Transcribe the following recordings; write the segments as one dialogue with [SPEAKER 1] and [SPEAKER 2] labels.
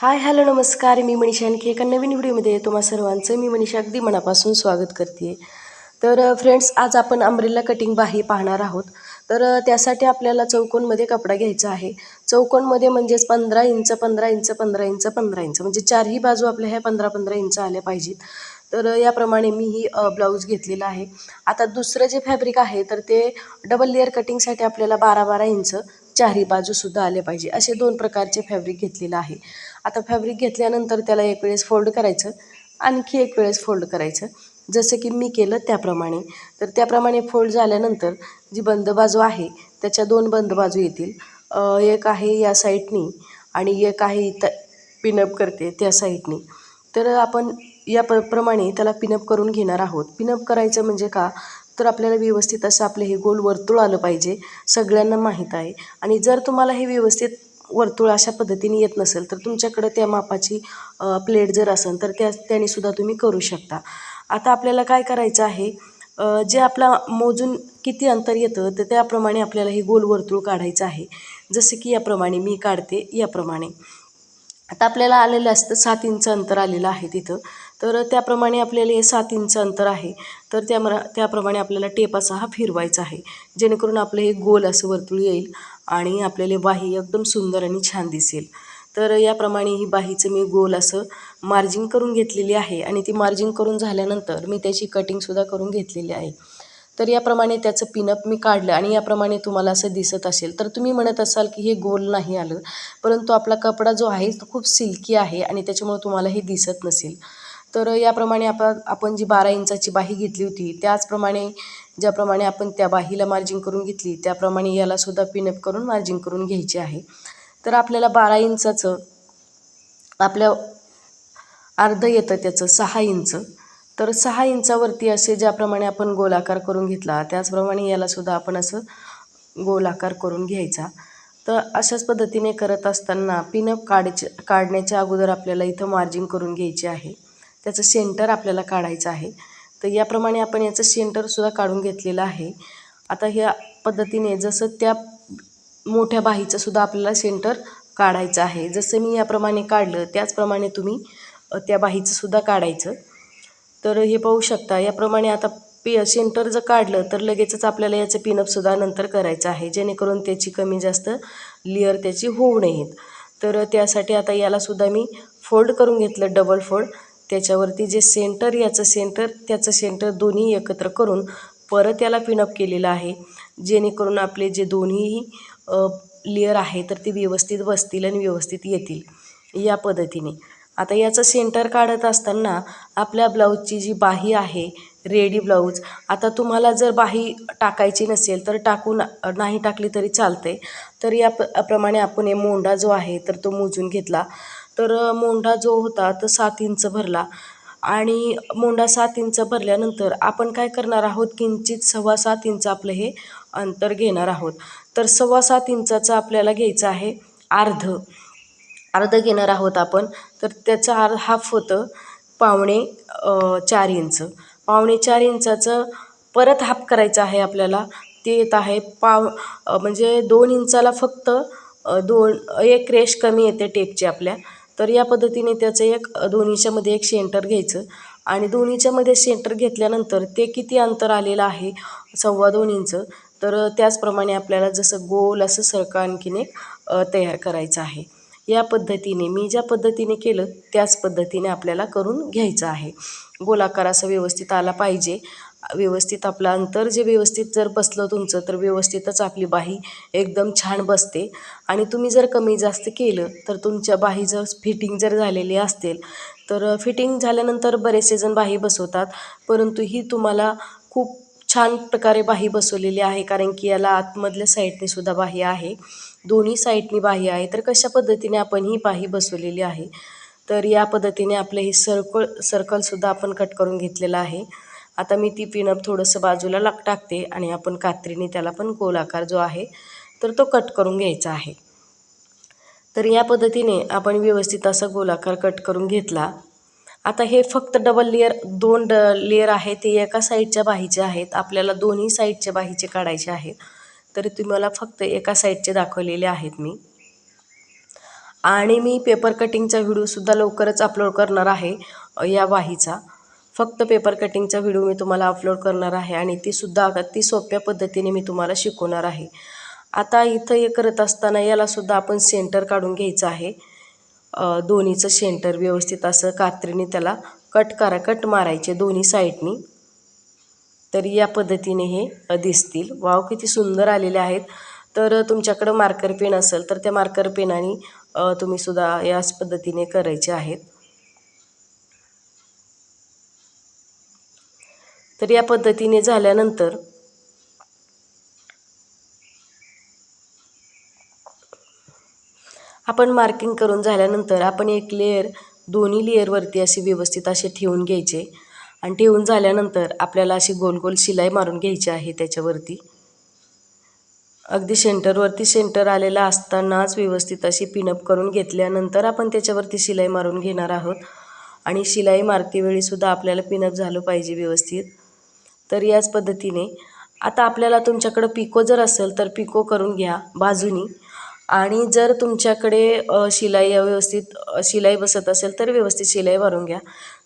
[SPEAKER 1] Hi hello नमस्कार. मी मनीषा आणखी एका नवीन व्हिडिओमध्ये तुम्हा सर्वांचं मी मनीषा अगदी मनापासून स्वागत करते. तर फ्रेंड्स आज आपण अंब्रेला कटिंग बाही पाहणार आहोत. तर त्यासाठी आपल्याला चौकोनमध्ये कपडा घ्यायचा आहे. चौकोनमध्ये म्हणजेच पंधरा इंच पंधरा इंच पंधरा इंच पंधरा इंच म्हणजे चारही बाजू आपल्या ह्या पंधरा पंधरा इंच आल्या पाहिजेत. तर याप्रमाणे मी ही ब्लाऊज घेतलेला आहे. आता दुसरं जे फॅब्रिक आहे तर ते डबल लेअर कटिंगसाठी आपल्याला बारा बारा इंच चारी बाजूसुद्धा आले पाहिजे. असे दोन प्रकारचे फॅब्रिक घेतलेलं आहे. आता फॅब्रिक घेतल्यानंतर त्याला एक वेळेस फोल्ड करायचं आणखी एक वेळेस फोल्ड करायचं. जसं की मी केलं त्याप्रमाणे. तर त्याप्रमाणे फोल्ड झाल्यानंतर जी बंद बाजू आहे त्याच्या दोन बंद बाजू येतील. एक आहे या साईडनी आणि एक आहे इथं पिनअप करते त्या साईडनी तर आपण या प्र प्रमाणे त्याला पिनअप करून घेणार आहोत. पिनअप करायचं म्हणजे का? तर आपल्याला व्यवस्थित असं आपलं हे गोल वर्तुळ आलं पाहिजे सगळ्यांना माहीत आहे. आणि जर तुम्हाला हे व्यवस्थित वर्तुळ अशा पद्धतीने येत नसेल तर तुमच्याकडं त्या मापाची प्लेट जर असेल तर त्या त्याने सुद्धा तुम्ही करू शकता. आता आपल्याला काय करायचं आहे जे आपला मोजून किती अंतर येतं तर त्याप्रमाणे आपल्याला हे गोल वर्तुळ काढायचं आहे. जसं की याप्रमाणे मी काढते याप्रमाणे. आता आपल्याला आलेलं असतं सात इंच अंतर आलेलं आहे तिथं. तर त्याप्रमाणे आपल्याला हे सात इंच अंतर आहे. तर त्या त्याप्रमाणे आपल्याला टेप असा हा फिरवायचा आहे. जेणेकरून आपलं हे गोल असं वर्तुळ येईल आणि आपल्याला बाही एकदम सुंदर आणि छान दिसेल. तर याप्रमाणे ही बाहीचं मी गोल असं मार्जिंग करून घेतलेली आहे आणि ती मार्जिंग करून झाल्यानंतर मी त्याची कटिंगसुद्धा करून घेतलेली आहे. तर याप्रमाणे त्याचं पिनअप मी काढलं आणि याप्रमाणे तुम्हाला असं दिसत असेल. तर तुम्ही म्हणत असाल की हे गोल नाही आलं परंतु आपला कपडा जो आहे तो खूप सिल्की आहे आणि त्याच्यामुळे तुम्हाला हे दिसत नसेल. तर याप्रमाणे आपण आपण जी बारा इंचाची बाही घेतली होती त्याचप्रमाणे ज्याप्रमाणे आपण त्या बाहीला मार्जिंग करून घेतली त्याप्रमाणे यालासुद्धा पिनअप करून मार्जिंग करून घ्यायची आहे. तर आपल्याला बारा इंचाचं आपल्या अर्ध येतं त्याचं सहा इंच. तर सहा इंचावरती असे ज्याप्रमाणे आपण गोलाकार करून घेतला त्याचप्रमाणे यालासुद्धा आपण असं गोलाकार करून घ्यायचा. तर अशाच पद्धतीने करत असताना पिनअप काढायचे काढण्याच्या अगोदर आपल्याला इथं मार्जिंग करून घ्यायची आहे. त्याचं सेंटर आपल्याला काढायचं आहे. तर याप्रमाणे आपण याचं सेंटरसुद्धा काढून घेतलेलं आहे. आता ह्या पद्धतीने जसं त्या मोठ्या बाहीचंसुद्धा आपल्याला सेंटर काढायचं आहे. जसं मी याप्रमाणे काढलं त्याचप्रमाणे तुम्ही त्या बाहीचंसुद्धा काढायचं. तर हे पाहू शकता याप्रमाणे आता पी सेंटर जर काढलं तर लगेचच आपल्याला याचं पिनअपसुद्धा नंतर करायचं आहे. जेणेकरून त्याची कमी जास्त लेअर त्याची होऊ नयेत. तर त्यासाठी आता यालासुद्धा मी फोल्ड करून घेतलं डबल फोल्ड त्याच्यावरती जे सेंटर याचं सेंटर त्याचं सेंटर दोन्ही एकत्र करून परत याला पिनअप केलेलं आहे. जेणेकरून आपले जे दोन्हीही लेअर आहे तर ते व्यवस्थित बसतील आणि व्यवस्थित येतील या पद्धतीने. आता याचं सेंटर काढत असताना आपल्या ब्लाऊजची जी बाही आहे रेडी ब्लाऊज आता तुम्हाला जर बाही टाकायची नसेल तर टाकून नाही टाकली तरी चालते तर या प्रमाणे आपण हे मोंडा जो आहे तर तो मोजून घेतला. तर मोंढा जो होता तो सात इंच भरला आणि मोंढा सात इंच भरल्यानंतर आपण काय करणार आहोत किंचित सव्वा सात इंच आपलं हे अंतर घेणार आहोत. तर सव्वा सात इंचाचं आपल्याला घ्यायचं आहे अर्ध. अर्ध घेणार आहोत आपण. तर त्याचं आर हाफ होतं पावणे चार इंच. पावणे चार इंचाचं परत हाफ करायचं आहे आपल्याला. ते येत आहे पाव म्हणजे दोन इंचाला फक्त दोन एक रेश कमी येते टेपची आपल्या. तर या पद्धतीने त्याचं एक दोन्हीच्यामध्ये एक सेंटर घ्यायचं. आणि दोन्हीच्यामध्ये सेंटर घेतल्यानंतर ते किती अंतर आलेलं आहे सव्वा दोन इंच तर त्याचप्रमाणे आपल्याला जसं गोल असं सरकं आणखीन एक तयार करायचं आहे. या पद्धतीने मी ज्या पद्धतीने केलं त्याच पद्धतीने आपल्याला करून घ्यायचं आहे. गोलाकार असं व्यवस्थित आला पाहिजे. व्यवस्थित आपलं अंतर जे व्यवस्थित जर बसलं तुमचं तर व्यवस्थितच आपली बाही एकदम छान बसते. आणि तुम्ही जर कमी जास्त केलं तर तुमच्या बाही जर फिटिंग जर झालेली असतील तर फिटिंग झाल्यानंतर बरेचसे जण बाही बसवतात. परंतु ही तुम्हाला खूप छान प्रकारे बाही बसवलेली आहे कारण की याला आतमधल्या साईडने सुद्धा बाही आहे. दोन्ही साईडनी बाही आहे तर कशा पद्धतीने आपण ही बाही बसवलेली आहे? तर या पद्धतीने आपलं हे सर्कल सर्कलसुद्धा आपण कट करून घेतलेलं आहे. आता मी ती पिनअप थोडंसं बाजूला लाग टाकते आणि आपण कात्रीने त्याला पण गोलाकार जो आहे तर तो कट करून घ्यायचा आहे. तर या पद्धतीने आपण व्यवस्थित असा गोलाकार कट करून घेतला. आता हे फक्त डबल लेअर दोन ड लेअर आहे ते एका साईडच्या बाहीचे आहेत. आपल्याला दोन्ही साईडच्या बाहीचे काढायचे आहेत. तरी तुम्हाला फक्त एका साईडचे दाखवलेले आहेत मी. आणि मी पेपर कटिंगचा व्हिडिओसुद्धा लवकरच अपलोड करणार आहे या बाहीचा. फक्त पेपर कटिंगचा व्हिडिओ मी तुम्हाला अपलोड करणार आहे आणि तीसुद्धा अगदी सोप्या पद्धतीने मी तुम्हाला शिकवणार आहे. आता इथं हे करत असताना यालासुद्धा आपण सेंटर काढून घ्यायचं आहे. दोन्हीचं सेंटर व्यवस्थित असं कात्रीने त्याला कट करा कट मारायचे दोन्ही साईडनी तर या पद्धतीने हे दिसतील. वाव किती सुंदर आलेले आहेत. तर तुमच्याकडं मार्कर पेन असेल तर त्या मार्कर पेनाने तुम्ही सुद्धा याच पद्धतीने करायचे आहेत. तर या पद्धतीने झाल्यानंतर आपण मार्किंग करून झाल्यानंतर आपण एक लेअर दोन्ही लेअरवरती असे व्यवस्थित असे ठेवून घ्यायचे. आणि ठेवून झाल्यानंतर आपल्याला अशी गोल गोल शिलाई मारून घ्यायची आहे त्याच्यावरती. अगदी सेंटरवरती सेंटर आलेला असतानाच व्यवस्थित अशी पिनअप करून घेतल्यानंतर आपण त्याच्यावरती शिलाई मारून घेणार आहोत. आणि शिलाई मारते वेळीसुद्धा आपल्याला पिनअप झालं पाहिजे व्यवस्थित. तर याच पद्धतीने. आता आपल्याला तुमच्याकडं पिको जर असेल तर पिको करून घ्या बाजूनी. आणि जर तुमच्याकडे शिलाई व्यवस्थित शिलाई बसत असेल तर व्यवस्थित शिलाई मारून घ्या.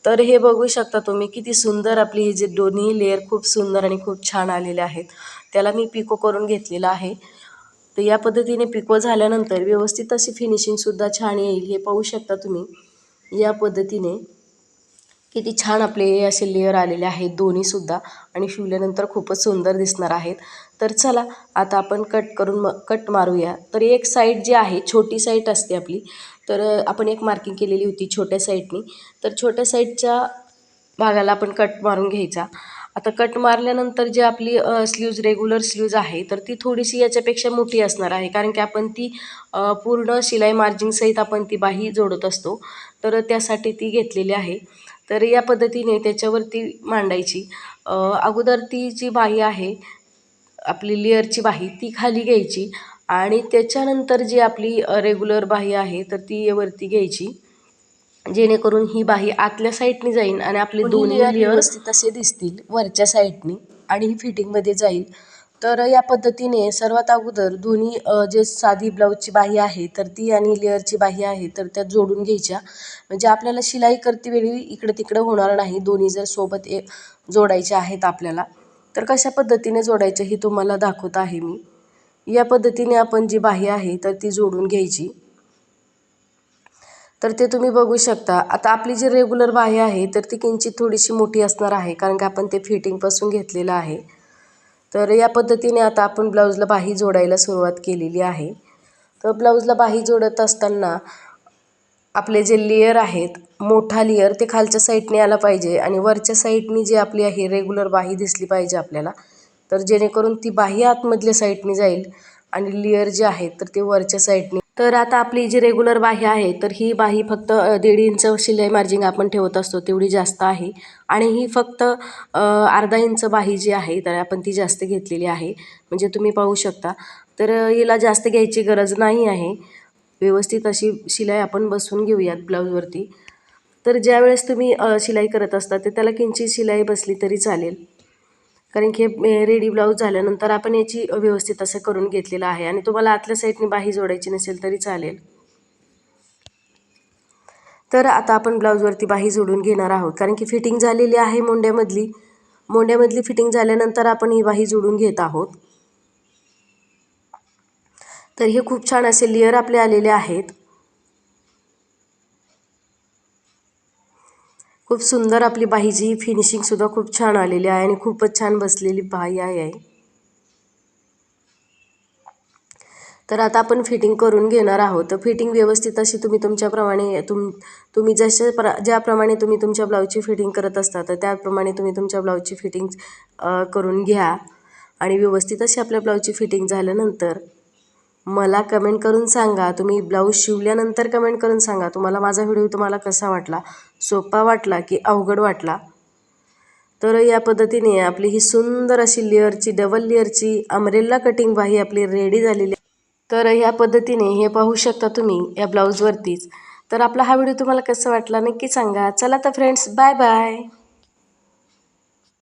[SPEAKER 1] तर हे बघू शकता तुम्ही किती सुंदर आपली ही जे दोन्ही लेअर खूप सुंदर आणि खूप छान आलेले आहेत. त्याला मी पिको करून घेतलेला आहे. तर या पद्धतीने पिको झाल्यानंतर व्यवस्थित अशी फिनिशिंगसुद्धा छान येईल हे पाहू शकता तुम्ही. या पद्धतीने किती छान आपले असे लेअर आलेले आहेत दोन्हीसुद्धा आणि शिवल्यानंतर खूपच सुंदर दिसणार आहेत. तर चला आता आपण कट करून म कट मारूया. तर एक साईड जी आहे छोटी साईट असते आपली. तर आपण एक मार्किंग केलेली होती छोट्या साईडनी तर छोट्या साईडच्या भागाला आपण कट मारून घ्यायचा. आता कट मारल्यानंतर जी आपली स्लीव्ज रेग्युलर स्लीव्ज आहे तर ती थोडीशी याच्यापेक्षा मोठी असणार आहे. कारण की आपण ती पूर्ण शिलाई मार्जिंगसहित आपण ती बाही जोडत असतो. तर त्यासाठी ती घेतलेली आहे. तर या पद्धतीने त्याच्यावरती मांडायची. अगोदर ती जी बाही आहे आपली लेअरची बाही ती खाली घ्यायची आणि त्याच्यानंतर जी आपली रेग्युलर बाही आहे तर ती वरती घ्यायची. जेणेकरून ही बाही आतल्या साईडनी जाईल आणि आपले दोन्ही लेअर व्यवस्थित असे दिसतील वरच्या साईडनी आणि ही फिटिंगमध्ये जाईल. तर या पद्धतीने सर्वात अगोदर दोन्ही जे साधी ब्लाऊजची बाही आहे तर ती आणि लेअरची बाही आहे तर त्या जोडून घ्यायच्या. म्हणजे आपल्याला शिलाई करते वेळी इकडं तिकडं होणार नाही. दोन्ही जर सोबत ए जोडायच्या आहेत आपल्याला तर कशा पद्धतीने जोडायचं हे तुम्हाला दाखवत आहे मी. या पद्धतीने आपण जी बाही आहे तर ती जोडून घ्यायची. तर ते तुम्ही बघू शकता. आता आपली जी रेग्युलर बाही आहे तर ती किंचित थोडीशी मोठी असणार आहे कारण की आपण ते फिटिंगपासून घेतलेलं आहे. तर या पद्धतीने आता आपण ब्लाऊजला बाही जोडायला सुरुवात केलेली आहे. तर ब्लाऊजला बाही जोडत असताना आपले जे लेअर आहेत मोठा लेअर ते खालच्या साईडने आला पाहिजे आणि वरच्या साईडनी जी आपली आहे रेग्युलर बाही दिसली पाहिजे आपल्याला. तर जेणेकरून ती बाही आतमधल्या साईडने जाईल आणि लेअर जे आहेत तर ते वरच्या साईडने तर आता आपली जी रेग्युलर बाही आहे तर ही बाही फक्त दीड इंच शिलाई मार्जिंग आपण ठेवत असतो तेवढी जास्त आहे. आणि ही फक्त अर्धा इंच बाही जी आहे तर आपण ती जास्त घेतलेली आहे. म्हणजे तुम्ही पाहू शकता. तर हिला जास्त घ्यायची गरज नाही आहे. व्यवस्थित अशी शिलाई आपण बसवून घेऊयात ब्लाऊजवरती. तर ज्यावेळेस तुम्ही शिलाई करत असता तर त्याला किंचित शिलाई बसली तरी चालेल. कारण की हे रेडी ब्लाऊज झाल्यानंतर आपण याची व्यवस्थित असं करून घेतलेलं आहे. आणि तुम्हाला आतल्या साईडने बाही जोडायची नसेल तरी चालेल. तर आता आपण ब्लाऊजवरती बाही जोडून घेणार आहोत. कारण की फिटिंग झालेली आहे मोंड्यामधली. मोंड्यामधली फिटिंग झाल्यानंतर आपण ही बाही जोडून घेत आहोत. तर हे खूप छान असे लेअर आपले आलेले आहेत. खूप सुंदर आपली बाहीची फिनिशिंगसुद्धा खूप छान आलेली आहे आणि खूपच छान बसलेली बाही आहे तर आता आपण फिटिंग करून घेणार आहोत. तर फिटिंग व्यवस्थित अशी तुम्ही तुमच्याप्रमाणे तुम तुम्ही जसे प्र ज्याप्रमाणे तुम्ही तुमच्या ब्लाऊजची फिटिंग करत असता तर त्याप्रमाणे तुम्ही तुमच्या ब्लाऊजची फिटिंग करून घ्या. आणि व्यवस्थित अशी आपल्या ब्लाऊजची फिटिंग झाल्यानंतर मला कमेंट करून सांगा. तुम्ही ब्लाऊज शिवल्यानंतर कमेंट करून सांगा. तुम्हाला माझा व्हिडिओ तुम्हाला कसा वाटला? सोपा वाटला की अवघड वाटला? तर या पद्धतीने आपली ही सुंदर अशी लेअरची डबल लेअरची अमरेला कटिंग बाही आपली रेडी झालेली. आहे. तर ह्या पद्धतीने हे पाहू शकता तुम्ही या ब्लाऊजवरतीच तर आपला हा व्हिडिओ तुम्हाला कसा वाटला नक्की सांगा. चला तर फ्रेंड्स बाय बाय